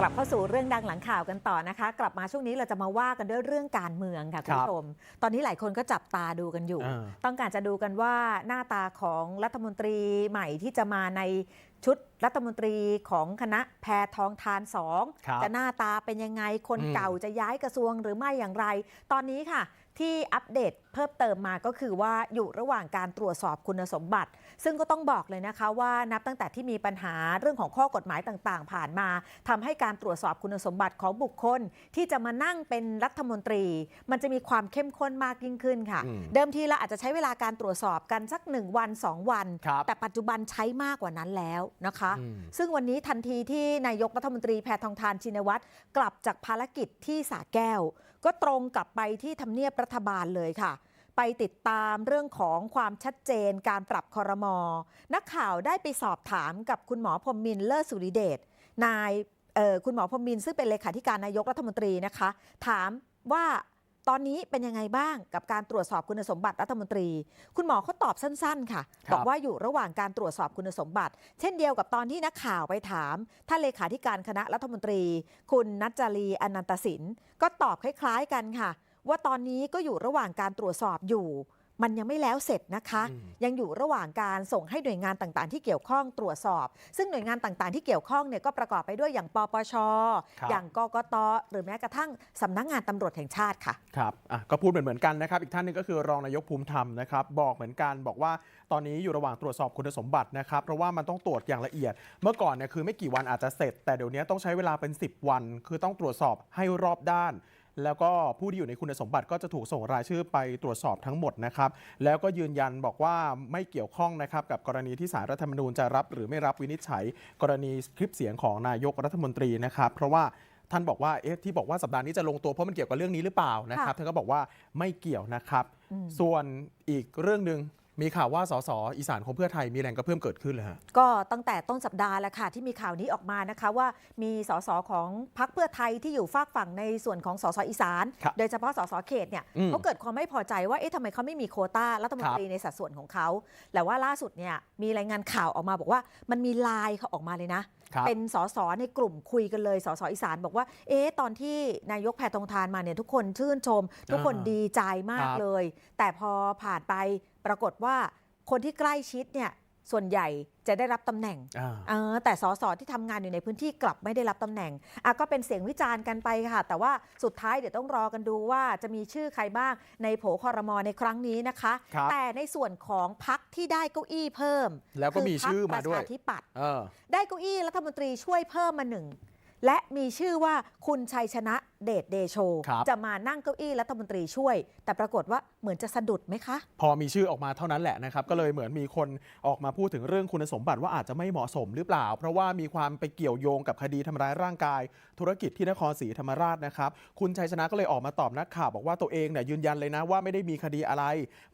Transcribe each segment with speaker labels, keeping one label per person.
Speaker 1: กลับเข้าสู่เรื่องดังหลังข่าวกันต่อนะคะ กลับมาช่วงนี้เราจะมาว่ากันด้วยเรื่องการเมืองค่ะคุณผู้ชม ตอนนี้หลายคนก็จับตาดูกันอยู่
Speaker 2: อ่า
Speaker 1: ต้องการจะดูกันว่าหน้าตาของรัฐมนตรีใหม่ที่จะมาในชุดรัฐมนตรีของคณะแพทองทานสอง
Speaker 2: ครับ
Speaker 1: จะหน้าตาเป็นยังไงคน
Speaker 2: อืม
Speaker 1: เก่าจะย้ายกระทรวงหรือไม่อย่างไร ตอนนี้ค่ะ ที่อัปเดตเพิ่มเติมมาก็คือว่าอยู่ระหว่างการตรวจสอบคุณสมบัติ ซึ่งก็ต้องบอกเลยนะคะว่านับตั้งแต่ที่มีปัญหาเรื่องของข้อกฎหมายต่างๆ ผ่านมาทำให้การตรวจสอบคุณสมบัติของบุคคล ที่จะมานั่งเป็นรัฐมนตรี มันจะมีความเข้มข้นมากยิ่งขึ้นค่ะ
Speaker 2: อืม
Speaker 1: เดิมทีเราอาจจะใช้เวลาการตรวจสอบกันสัก 1 วัน 2 วัน
Speaker 2: ครับ
Speaker 1: แต่ปัจจุบันใช้มากกว่านั้นแล้วนะคะ
Speaker 2: อืม
Speaker 1: ซึ่งวันนี้ทันทีที่นายกรัฐมนตรีแพทองทานชินวัตรกลับจากภารกิจที่สาแก้ว ก็ตรงกลับไปที่ทำเนียบรัฐบาลเลยค่ะ ไปติดตามเรื่องของความชัดเจนการปรับคอรมอ นักข่าวได้ไปสอบถามกับคุณหมอพรมมินเลิศสุริเดชนายคุณหมอพรมมินซึ่งเป็นเลขาธิการนายกรัฐมนตรีนะคะ ถามว่า ตอนนี้เป็นยังไงบ้างกับการตรวจสอบคุณสมบัติรัฐมนตรี คุณหมอเขาตอบสั้น ๆ ค่ะ
Speaker 2: ครับ
Speaker 1: บอกว่าอยู่ระหว่างการตรวจสอบคุณสมบัติ เช่นเดียวกับตอนที่นักข่าวไปถามท่านเลขาธิการคณะรัฐมนตรี คุณนัจจารีอนันตสินก็ตอบคล้าย ๆ กันค่ะ ว่าตอนนี้ก็อยู่ระหว่างการตรวจสอบอยู่ มันยังไม่แล้วเสร็จนะคะ
Speaker 2: อืม
Speaker 1: ยังอยู่ระหว่างการส่งให้หน่วยงานต่างๆ ที่เกี่ยวข้องตรวจสอบ ซึ่งหน่วยงานต่างๆ ที่เกี่ยวข้องเนี่ยก็ประกอบไปด้วยอย่างปปช
Speaker 2: ครับ
Speaker 1: อย่างกกต หรือแม้กระทั่งสำนักงานตำรวจแห่งชาติค่ะ
Speaker 2: ครับอะก็พูดเหมือนเหมือนๆกันนะครับ อีกท่านหนึงก็คือรองนายกภูมิธรรมนะครับ บอกเหมือนกันบอกว่าตอนนี้อยู่ระหว่างตรวจสอบคุณสมบัตินะครับ เพราะว่ามันต้องตรวจอย่างละเอียด เมื่อก่อนเนี่ยคือไม่กี่วันอาจจะเสร็จ แต่เดี๋ยวนี้ต้องใช้เวลาเป็น 10 วัน คือต้องตรวจสอบให้รอบด้าน แล้วก็ผู้ที่อยู่ในคุณสมบัติก็จะถูกส่งรายชื่อไปตรวจสอบทั้งหมดนะครับ แล้วก็ยืนยันบอกว่าไม่เกี่ยวข้องนะครับกับกรณีที่สารรัฐธรรมนูญจะรับ หรือไม่รับวินิจฉัย กรณีคลิปเสียงของนายกรัฐมนตรีนะครับ เพราะว่าท่านบอกว่าเอ๊ะที่บอกว่าสัปดาห์นี้จะลงตัวเพราะมันเกี่ยวกับเรื่องนี้หรือเปล่านะครับ
Speaker 1: ค่ะ
Speaker 2: ท่านก็บอกว่าไม่เกี่ยวนะครับ
Speaker 1: อืม
Speaker 2: ส่วนอีกเรื่องหนึ่ง มีข่าวว่าสสอีสานของเพื่อไทยมีแรงกระเพื่อมเกิดขึ้นเลยฮะ
Speaker 1: ก็ตั้งแต่ต้นสัปดาห์แล้วค่ะที่มีข่าวนี้ออกมานะคะว่ามีสสของพรรคเพื่อไทยที่อยู่ฝากฝั่งในส่วนของสสอีสาน
Speaker 2: ครับ
Speaker 1: โดยเฉพาะสสเขตเนี่ย
Speaker 2: อืม
Speaker 1: เขาเกิดความไม่พอใจว่าเอ๊ะทำไมเขาไม่มีโควต้ารัฐมนตรีในสัดส่วนของเขาแต่ว่าล่าสุดเนี่ยมีรายงานข่าวออกมาบอกว่ามันมีไลน์เขาออกมาเลยนะ
Speaker 2: ครับ
Speaker 1: เป็นสสในกลุ่มคุยกันเลยสสอีสานบอกว่า เอ๊ะตอนที่นายกแพทองทานมาเนี่ยทุกคนชื่นชม ทุกคน
Speaker 2: อ่า
Speaker 1: ดีใจมาก
Speaker 2: ครับ
Speaker 1: เลย แต่พอผ่านไป ปรากฏว่าคนที่ใกล้ชิดเนี่ยส่วนใหญ่จะได้รับตำแหน่ง
Speaker 2: อ่า
Speaker 1: เออแต่สสที่ทำงานอยู่ในพื้นที่กลับไม่ได้รับตำแหน่งอะก็เป็นเสียงวิจารณ์กันไปค่ะ แต่ว่าสุดท้ายเดี๋ยวต้องรอกันดูว่าจะมีชื่อใครบ้างในโผคอรมอในครั้งนี้นะคะ
Speaker 2: ครับ
Speaker 1: แต่ในส่วนของพักที่ได้เก้าอี้เพิ่ม
Speaker 2: แล้วก็มีชื่อมาด้วย
Speaker 1: คือพรรคประชาธิปัตย์
Speaker 2: เออ
Speaker 1: ได้เก้าอี้รัฐมนตรีช่วยเพิ่มมาหนึ่ง และมีชื่อว่าคุณชัยชนะเดชเดโช
Speaker 2: ครับ
Speaker 1: จะมานั่งเก้าอี้รัฐมนตรีช่วย แต่ปรากฏว่าเหมือนจะสะดุดไหมคะ
Speaker 2: พอมีชื่อออกมาเท่านั้นแหละนะครับ ก็เลยเหมือนมีคนออกมาพูดถึงเรื่องคุณสมบัติว่าอาจจะไม่เหมาะสมหรือเปล่า เพราะว่ามีความไปเกี่ยวโยงกับคดีทำร้ายร่างกาย ธุรกิจที่นครศรีธรรมราชนะครับ คุณชัยชนะก็เลยออกมาตอบนักข่าวบอกว่าตัวเองเนี่ยยืนยันเลยนะว่าไม่ได้มีคดีอะไร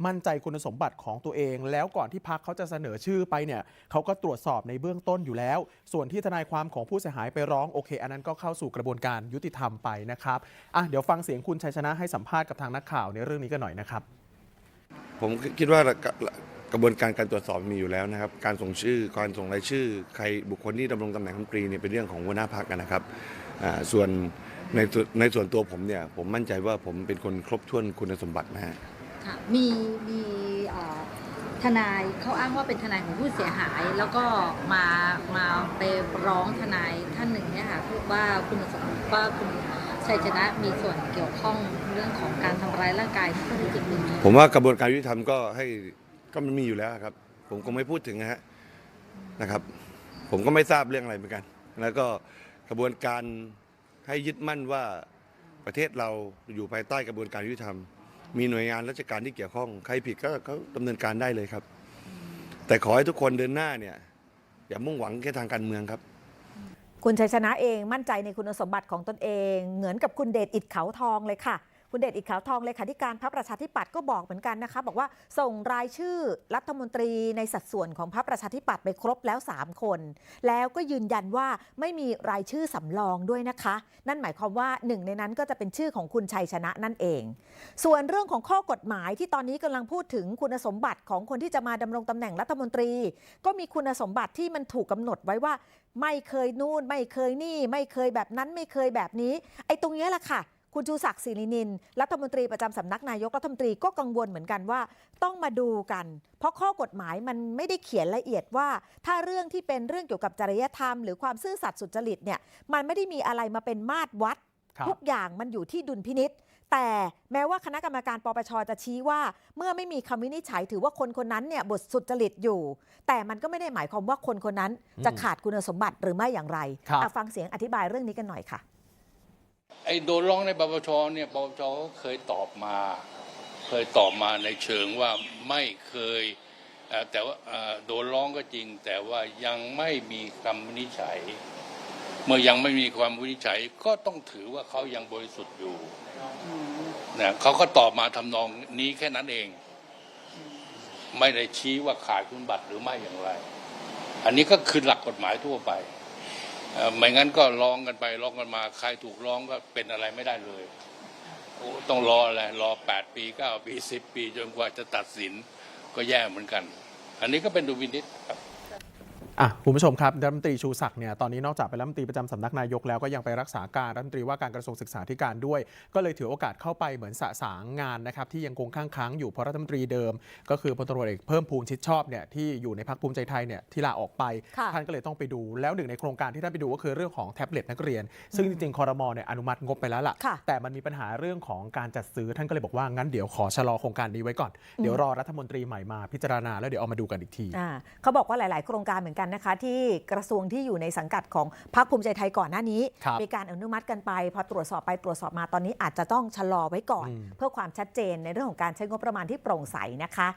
Speaker 2: มั่นใจคุณสมบัติของตัวเอง แล้วก่อนที่พักเขาจะเสนอชื่อไปเนี่ยเขาก็ตรวจสอบในเบื้องต้นอยู่แล้ว ส่วนที่ทนายความของผู้เสียหายไปร้องโอเคอันนั้นก็เข้าสู่กระบวนการยุติธรรมไปนะครับอะเดี๋ยวฟังเสียงคุณชัยชนะให้สัมภาษณ์กับทางนักข่าวในเรื่องนี้กันหน่อยนะครับ
Speaker 3: ผมคิดว่ากระกระบวนการการตรวจสอบมีอยู่แล้วนะครับ การส่งชื่อการส่งรายชื่อ ใครบุคคลที่ดำรงตำแหน่งรัฐมนตรีเนี่ยเป็นเรื่องของหัวหน้าพักนะครับอ่าส่วนในส่วนในส่วนตัวผมเนี่ยผมมั่นใจว่าผมเป็นคนครบถ้วนคุณสมบัตินะฮะ
Speaker 4: ค่ะมีมีเอ่อ ทนายเขาอ้างว่าเป็นทนายของผู้เสียหาย แล้วก็มามาไปร้องทนายท่านหนึ่งเนี่ยค่ะว่าคุณสมว่าคุณชัยชนะมีส่วนเกี่ยวข้องเรื่องของการทำร้ายร่างกายที่ข้อเท็จจริงเป็นไง
Speaker 3: ผมว่ากระบวนการยุติธรรมก็ให้ก็มันมีอยู่แล้วครับ ผมคงไม่พูดถึงนะฮะนะครับ ผมก็ไม่ทราบเรื่องอะไรเหมือนกัน แล้วก็กระบวนการให้ยึดมั่นว่าประเทศเราอยู่ภายใต้กระบวนการยุติธรรม มีหน่วยงานราชการที่เกี่ยวข้อง ใครผิดก็เขาดำเนินการได้เลยครับ แต่ขอให้ทุกคนเดินหน้าเนี่ยอย่ามุ่งหวังแค่ทางการเมืองครับ
Speaker 1: คุณชัยชนะเองมั่นใจในคุณสมบัติของตนเอง เหมือนกับคุณเดชอิดเขาทองเลยค่ะ คุณเดชอิดเขาวทองเลยค่ะที่การพรรคประชาธิปัตย์ก็บอกเหมือนกันนะคะ บอกว่าส่งรายชื่อรัฐมนตรีในสัดส่วนของพรรคประชาธิปัตย์ไปครบแล้ว 3 คน แล้วก็ยืนยันว่าไม่มีรายชื่อสำรองด้วยนะคะ นั่นหมายความว่าหนึ่งในนั้นก็จะเป็นชื่อของคุณชัยชนะนั่นเอง ส่วนเรื่องของข้อกฎหมายที่ตอนนี้กำลังพูดถึงคุณสมบัติของคนที่จะมาดำรงตำแหน่งรัฐมนตรี ก็มีคุณสมบัติที่มันถูกกำหนดไว้ว่าไม่เคยนู่น ไม่เคยนี่ ไม่เคยแบบนั้นไม่เคยแบบนี้ ไอ้ตรงนี้แหละค่ะ คุณชูศักดิ์ศิรินิน รัฐมนตรีประจำสำนักนายกรัฐมนตรีก็กังวลเหมือนกันว่า ต้องมาดูกัน เพราะข้อกฎหมายมันไม่ได้เขียนละเอียดว่า ถ้าเรื่องที่เป็นเรื่องเกี่ยวกับจริยธรรมหรือความซื่อสัตย์สุจริตเนี่ยมันไม่ได้มีอะไรมาเป็นมาตรวัด
Speaker 2: ครับ
Speaker 1: ทุกอย่างมันอยู่ที่ดุลพินิษแต่แม้ว่าคณะกรรมการปปชจะชี้ว่า เมื่อไม่มีคำวินิจฉัยถือว่าคนคนนั้นเนี่ยบทสุจริตอยู่ แต่มันก็ไม่ได้หมายความว่าคนคนนั้นจะขาดคุณสมบัติหรือไม่อย่างไร
Speaker 2: ครับ
Speaker 1: อะฟังเสียงอธิบายเรื่องนี้กันหน่อยค่ะ
Speaker 5: ไอ้โดนร้องในปปชเนี่ยปปชก็เคยตอบมา เคยตอบมาในเชิงว่าไม่เคยแต่ว่าโดนร้องก็จริง แต่ว่ายังไม่มีคำวินิจฉัย เมื่อยังไม่มีความวินิจฉัยก็ต้องถือว่าเขายังบริสุทธิ์อยู่นะเขาก็ตอบมาทำนองนี้แค่นั้นเอง ไม่ได้ชี้ว่าขาดคุณบัตรหรือไม่อย่างไร อันนี้ก็คือหลักกฎหมายทั่วไป ไม่งั้นก็ร้องกันไปร้องกันมา ใครถูกร้องก็เป็นอะไรไม่ได้เลยต้องรออะไรรอแปดปีเก้าปีสิบปี จนกว่าจะตัดสินก็แย่เหมือนกัน อันนี้ก็เป็นดูวินิจครับ
Speaker 2: อะคุณผู้ชมครับรัฐมนตรีชูศักดิ์เนี่ยตอนนี้นอกจากเป็นรัฐมนตรีประจำสำนักนายกแล้วก็ยังไปรักษาการรัฐมนตรีว่าการกระทรวงศึกษาธิการด้วย ก็เลยถือโอกาสเข้าไปเหมือนสะสางงานนะครับที่ยังคงค้างค้างอยู่เพราะรัฐมนตรีเดิม ก็คือพลตำรวจเอกเพิ่มพูนชิดชอบเนี่ยที่อยู่ในพักภูมิใจไทยเนี่ยที่ลาออกไป
Speaker 1: ค่ะ
Speaker 2: ท่านก็เลยต้องไปดู แล้วหนึ่งในโครงการที่ท่านไปดูก็คือเรื่องของแท็บเล็ตนักเรียน ซึ่งจริงๆคอรมอเนี่ยอนุมัติงบไปแล้วล่ะ
Speaker 1: ค่ะ
Speaker 2: แต่มันมีปัญหาเรื่องของการจัดซื้อท่านก็เลยบอกว่างั้นเดี๋ยวขอชะลอโครงการนี้ไว้ก่อนเดี๋ยวรอรัฐมนตรีใหม่มาพิจารณาแล้วเดี๋ยวเอามาดูกันอีกที
Speaker 1: อ่าเขาบอกว่าหลาย ๆ โครงการเหมือนกันนะคะ ที่กระทรวงที่อยู่ในสังกัดของพรรคภูมิใจไทยก่อนหน้านี้
Speaker 2: ครับ
Speaker 1: มีการอนุมัติกันไป พอตรวจสอบไปตรวจสอบมาตอนนี้อาจจะต้องชะลอไว้ก่อน
Speaker 2: อืม
Speaker 1: เพื่อความชัดเจนในเรื่องของการใช้งบประมาณที่โปร่งใสนะคะ